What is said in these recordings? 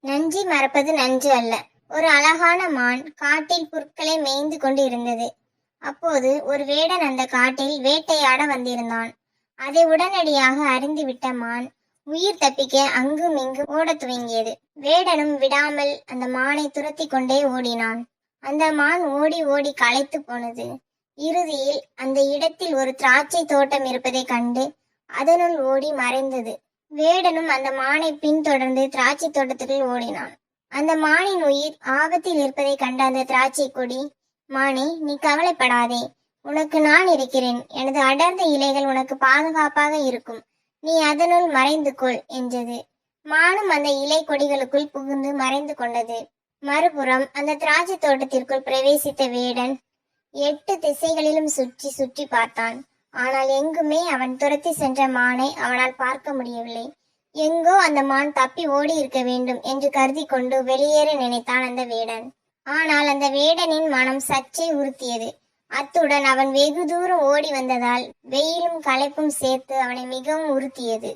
நஞ்சி மறப்பது நஞ்சு அல்ல. ஒரு அழகான மான் காட்டில் புற்களை மேய்ந்து கொண்டு இருந்தது அப்போது ஒரு வேடன் அந்த காட்டில் வேட்டையாட வந்திருந்தான். அதை உடனடியாக அறிந்துவிட்ட மான் உயிர் தப்பிக்க அங்கும் இங்கும் ஓடத் துவங்கியது. வேடனும் விடாமல் அந்த மானை துரத்தி கொண்டே ஓடினான். அந்த மான் ஓடி ஓடி களைத்து போனது. இறுதியில் அந்த இடத்தில் ஒரு திராட்சை தோட்டம் இருப்பதைக் கண்டு அதனுள் ஓடி மறைந்தது. வேடனும் அந்த மானை பின்தொடர்ந்து திராட்சை தோட்டத்துக்குள் ஓடினான். அந்த மானின் உயிர் ஆபத்தில் இருப்பதை கண்ட அந்த திராட்சை கொடி மானே நீ கவலைப்படாதே. உனக்கு நான் இருக்கிறேன். எனது அடர்ந்த இலைகள் உனக்கு பாதுகாப்பாக இருக்கும். நீ அதனுள் மறைந்து கொள் என்றது. மானும் அந்த இலை கொடிகளுக்குள் புகுந்து மறைந்து கொண்டது. மறுபுறம் அந்த திராட்சை தோட்டத்திற்குள் பிரவேசித்த வேடன் எட்டு திசைகளிலும் சுற்றி சுற்றி பார்த்தான். ஆனால் எங்குமே அவன் துரத்தி சென்ற மானை அவனால் பார்க்க முடியவில்லை. எங்கோ அந்த மான் தப்பி ஓடி இருக்க வேண்டும் என்று கருதி கொண்டு வெளியேற நினைத்தான் அந்த வேடன். ஆனால் அந்த வேடனின் மனம் சற்றே உறுத்தியது. அத்துடன் அவன் வெகு தூரம் ஓடி வந்ததால் வெயிலும் களைப்பும் சேர்த்து அவனை மிகவும் உறுத்தியது.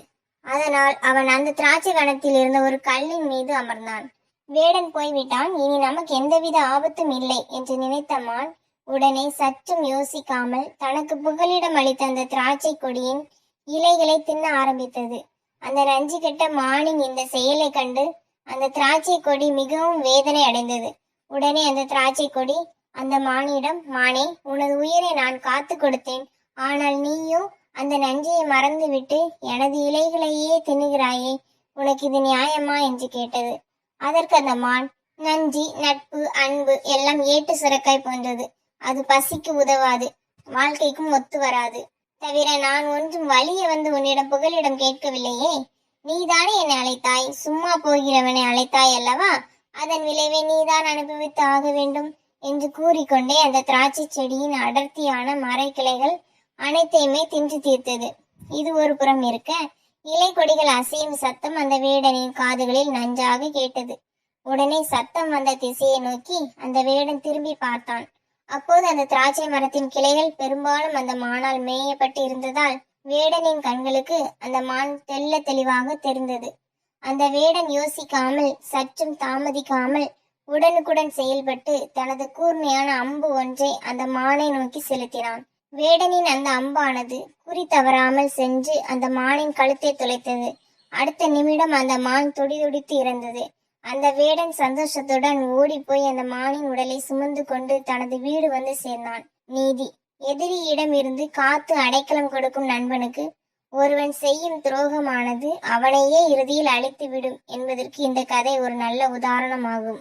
அதனால் அவன் அந்த திராட்சை கணத்தில் இருந்த ஒரு கல்லின் மீது அமர்ந்தான். வேடன் போய்விட்டான். இனி நமக்கு எந்தவித ஆபத்தும் இல்லை என்று நினைத்த மான் உடனே சற்றும் யோசிக்காமல் தனக்கு புகலிடம் அளித்த அந்த திராட்சை கொடியின் இலைகளை தின்ன ஆரம்பித்தது. அந்த நஞ்சு கெட்ட மானின் இந்த செயலை கண்டு அந்த திராட்சை கொடி மிகவும் வேதனை அடைந்தது. உடனே அந்த திராட்சை கொடி அந்த மானிடம் மானே உனது உயிரை நான் காத்து கொடுத்தேன். ஆனால் நீயோ அந்த நஞ்சையை மறந்துவிட்டு எனது இலைகளையே தின்னுகிறாயே உனக்கு இது நியாயமா? என்று கேட்டது. அதற்கு அந்த மான் நஞ்சி நட்பு அன்பு எல்லாம் ஏட்டு சுரக்காய் போன்றது. அது பசிக்கு உதவாது. வாழ்க்கைக்கும் ஒத்து வராது. தவிர நான் ஒன்றும் வழிய வந்து உன்னிடம் புகலிடம் கேட்கவில்லையே. நீதானே என்னை அழைத்தாய். சும்மா போகிறவனை அழைத்தாய் அல்லவா? அதன் விளைவை நீதான் அனுபவித்து ஆக வேண்டும் என்று கூறிக்கொண்டே அந்த திராட்சை செடியின் அடர்த்தியான மரக்கிளைகள் அனைத்தையுமே தின்று தீர்த்தது. இது ஒரு புறம் இருக்க இலை கொடிகள் அசையும் சத்தம் அந்த வேடனின் காதுகளில் நன்றாக கேட்டது. உடனே சத்தம் வந்த திசையை நோக்கி அந்த வேடன் திரும்பி பார்த்தான். அப்போது அந்த திராட்சை மரத்தின் கிளைகள் பெரும்பாலும் அந்த மானால் மேயப்பட்டு இருந்ததால் வேடனின் கண்களுக்கு அந்த மான் தெள்ள தெளிவாக தெரிந்தது. அந்த வேடன் யோசிக்காமல் சற்றும் தாமதிக்காமல் உடனுக்குடன் செயல்பட்டு தனது கூர்மையான அம்பு ஒன்றை அந்த மானை நோக்கி செலுத்தினான். வேடனின் அந்த அம்பானது குறி தவறாமல் சென்று அந்த மானின் கழுத்தை துளைத்தது. அடுத்த நிமிடம் அந்த மான் துடிதுடித்து இறந்தது. அந்த வேடன் சந்தோஷத்துடன் ஓடி போய் அந்த மானின் உடலை சுமந்து கொண்டு தனது வீடு வந்து சேர்ந்தான். நீதி. எதிரியிடம் இருந்து காத்து அடைக்கலம் கொடுக்கும் நண்பனுக்கு ஒருவன் செய்யும் துரோகமானது அவனையே இறுதியில் அழித்து விடும் என்பதற்கு இந்த கதை ஒரு நல்ல உதாரணமாகும்.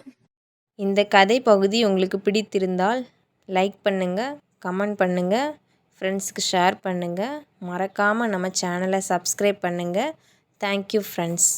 இந்த கதை பகுதி உங்களுக்கு பிடித்திருந்தால் லைக் பண்ணுங்கள் கமெண்ட் பண்ணுங்கள் ஃப்ரெண்ட்ஸுக்கு ஷேர் பண்ணுங்கள் மறக்காமல் நம்ம சேனலை சப்ஸ்கிரைப் பண்ணுங்கள் தேங்க்யூ ஃப்ரெண்ட்ஸ்